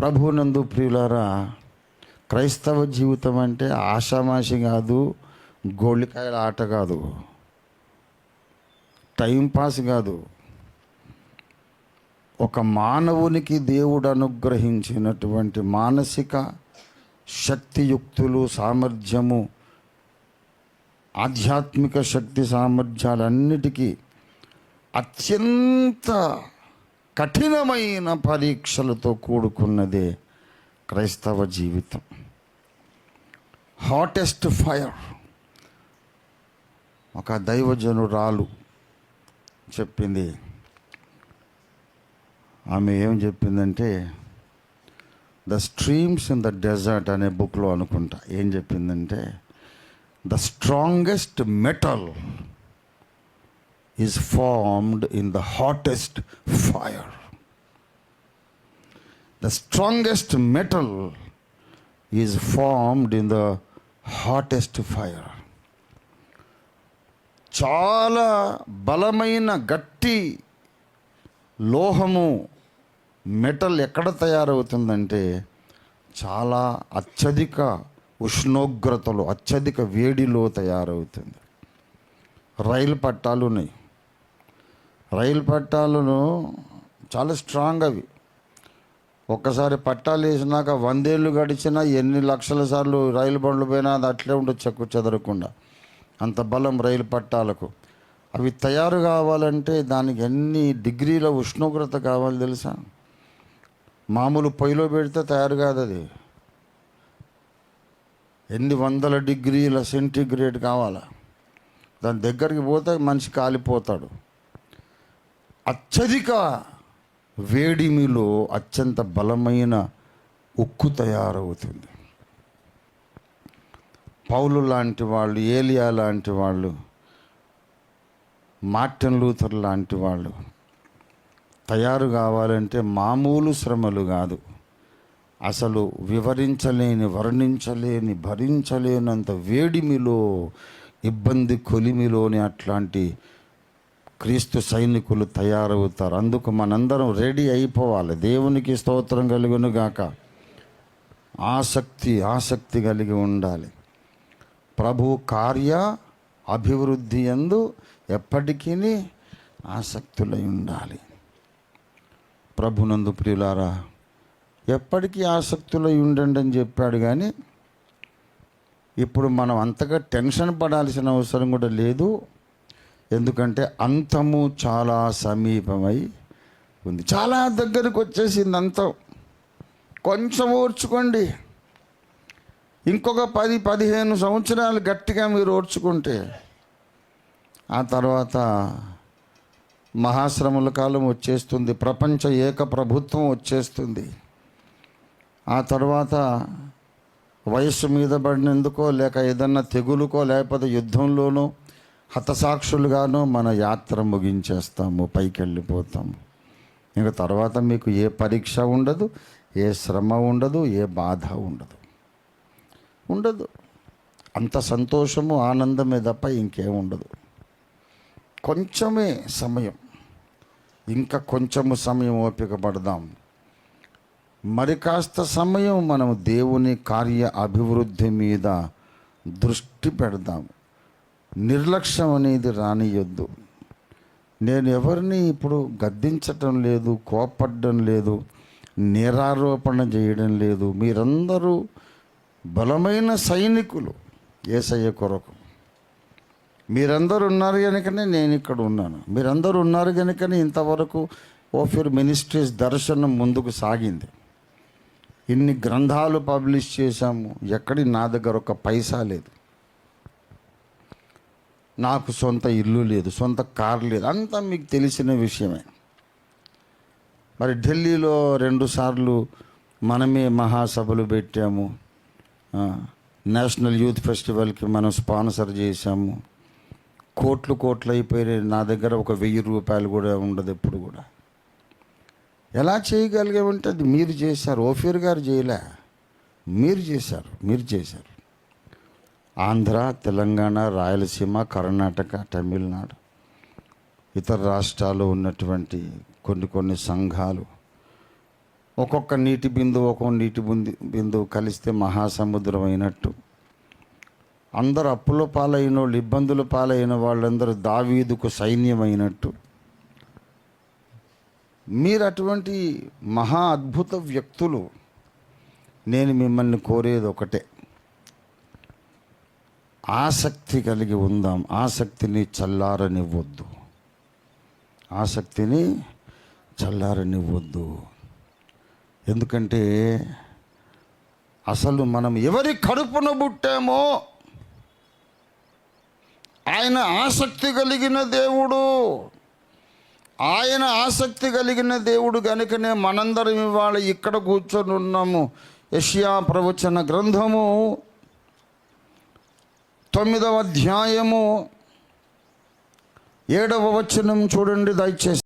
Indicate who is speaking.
Speaker 1: ప్రభునందు ప్రియులారా క్రైస్తవ జీవితం అంటే ఆషామాషి కాదు గోళ్ళికాయల ఆట కాదు. టైంపాస్ కాదు. ఒక మానవునికి దేవుడు అనుగ్రహించినటువంటి మానసిక శక్తియుక్తులు సామర్థ్యము ఆధ్యాత్మిక శక్తి సామర్థ్యాలన్నిటికీ అత్యంత కఠినమైన పరీక్షలతో కూడుకున్నదే క్రైస్తవ జీవితం. హాటెస్ట్ ఫైర్ ఒక దైవజనురాలు చెప్పింది. ఆమె ఏం చెప్పిందంటే the streams in the desert అనే బుక్లో అనుకుంటా. ఏం చెప్పిందంటే the strongest metal is formed in the hottest fire the strongest metal is formed in the hottest fire చాలా బలమైన గట్టి లోహము మెటల్ ఎక్కడ తయారవుతుందంటే చాలా అత్యధిక ఉష్ణోగ్రతలో అత్యధిక వేడిలో తయారవుతుంది. రైలు పట్టాలు ఉన్నాయి. రైలు పట్టాలను చాలా స్ట్రాంగ్ అవి. ఒక్కసారి పట్టాలు వేసినాక వందేళ్ళు గడిచినా ఎన్ని లక్షల సార్లు రైలు బండ్లు పోయినా అది అట్లే ఉండదు చెక్కు చెదరకుండా. అంత బలం రైలు పట్టాలకు. అవి తయారు కావాలంటే దానికి ఎన్ని డిగ్రీల ఉష్ణోగ్రత కావాలి తెలుసా? మామూలు పొయ్యిలో పెడితే తయారు కాదు అది. ఎన్ని వందల డిగ్రీల సెంటిగ్రేడ్ కావాలా? దాని దగ్గరికి పోతే మనిషి కాలిపోతాడు. అత్యధిక వేడిమిలో అత్యంత బలమైన ఉక్కు తయారవుతుంది. పౌలు లాంటి వాళ్ళు ఏలియా లాంటి వాళ్ళు మార్టిన్ లూథర్ లాంటి వాళ్ళు తయారు కావాలంటే మామూలు శ్రమలు కాదు. అసలు వివరించలేని వర్ణించలేని భరించలేనంత వేడిమిలో ఇబ్బంది కొలిమిలోని అట్లాంటి క్రీస్తు సైనికులు తయారవుతారు. అందుకు మనందరం రెడీ అయిపోవాలి. దేవునికి స్తోత్రం కలుగునుగాక ఆసక్తి ఆసక్తి కలిగి ఉండాలి. ప్రభు కార్య అభివృద్ధి ఎందు ఎప్పటికీ ఆసక్తులై ఉండాలి. ప్రభునందు ప్రియులారా ఎప్పటికీ ఆసక్తులై ఉండండి అని చెప్పాడు కానీ ఇప్పుడు మనం అంతగా టెన్షన్ పడాల్సిన అవసరం కూడా లేదు. ఎందుకంటే అంతము చాలా సమీపమై ఉంది. చాలా దగ్గరకు వచ్చేసింది అంతం. కొంచెం ఓర్చుకోండి. ఇంకొక పది పదిహేను సంవత్సరాలు గట్టిగా మీరు ఓర్చుకుంటే ఆ తర్వాత మహాశ్రముల కాలం వచ్చేస్తుంది. ప్రపంచ ఏక ప్రభుత్వం వచ్చేస్తుంది. ఆ తర్వాత వయస్సు మీద పడినందుకో లేక ఏదన్నా తెగులుకో లేకపోతే యుద్ధంలోనో హతసాక్షులుగానో మన యాత్ర ముగించేస్తాము పైకి వెళ్ళిపోతాము ఇంకా తర్వాత మీకు ఏ పరీక్ష ఉండదు ఏ శ్రమ ఉండదు ఏ బాధ ఉండదు. ఉండదు. అంత సంతోషము ఆనందమే తప్ప ఇంకేం ఉండదు. కొంచెమే సమయం. ఇంకా కొంచెము సమయం ఓపిక పడదాం. మరి కాస్త సమయం మనం దేవుని కార్య అభివృద్ధి మీద దృష్టి పెడదాం నిర్లక్ష్యం అనేది రానియొద్దు. నేను ఎవరిని ఇప్పుడు గద్దించటం లేదు కోపడడం లేదు నిరారోపణ చేయడం లేదు. మీరందరూ బలమైన సైనికులు ఏసయ్య కొరకు. మీరందరూ ఉన్నారు కనుకనే నేను ఇక్కడ ఉన్నాను. మీరందరూ ఉన్నారు కనుకనే ఇంతవరకు ఓఫిర్ మినిస్ట్రీస్ దర్శనం ముందుకు సాగింది. ఇన్ని గ్రంథాలు పబ్లిష్ చేశాము. ఎక్కడి నా దగ్గర ఒక పైసా లేదు. నాకు సొంత ఇల్లు లేదు సొంత కారు లేదు అంతా మీకు తెలిసిన విషయమే. మరి ఢిల్లీలో రెండుసార్లు మనమే మహాసభలు పెట్టాము. నేషనల్ యూత్ ఫెస్టివల్కి మనం స్పాన్సర్ చేశాము. కోట్లు కోట్లు అయిపోయినాయి నా దగ్గర ఒక వెయ్యి రూపాయలు కూడా ఉండదు ఎప్పుడు కూడా. ఎలా చేయగలిగామంటే అది మీరు చేశారు. ఓఫీర్ గారు చేయలే. మీరు చేశారు. మీరు చేశారు. ఆంధ్ర తెలంగాణ రాయలసీమ కర్ణాటక తమిళనాడు ఇతర రాష్ట్రాలు ఉన్నటువంటి కొన్ని కొన్ని సంఘాలు. ఒక్కొక్క నీటి బిందువు ఒక్కొక్క నీటి బిందు బిందువు కలిస్తే మహాసముద్రం అయినట్టు. అందరు అప్పుల పాలైన వాళ్ళు ఇబ్బందుల పాలైన వాళ్ళందరూ దావీదుకు సైన్యమైనట్టు మీరు అటువంటి మహా అద్భుత వ్యక్తులు నేను మిమ్మల్ని కోరేది ఒకటే. ఆసక్తి కలిగి ఉందాం. ఆసక్తిని చల్లారనివ్వద్దు. ఆసక్తిని చల్లారనివ్వద్దు. ఎందుకంటే అసలు మనం ఎవరి కడుపున పుట్టామో ఆయన ఆసక్తి కలిగిన దేవుడు. ఆయన ఆసక్తి కలిగిన దేవుడు కనుకనే మనందరం ఇవాళ ఇక్కడ కూర్చొని ఉన్నాము యష్యా ప్రవచన గ్రంథము తొమ్మిదవ అధ్యాయము ఏడవ వచనం చూడండి దయచేసి.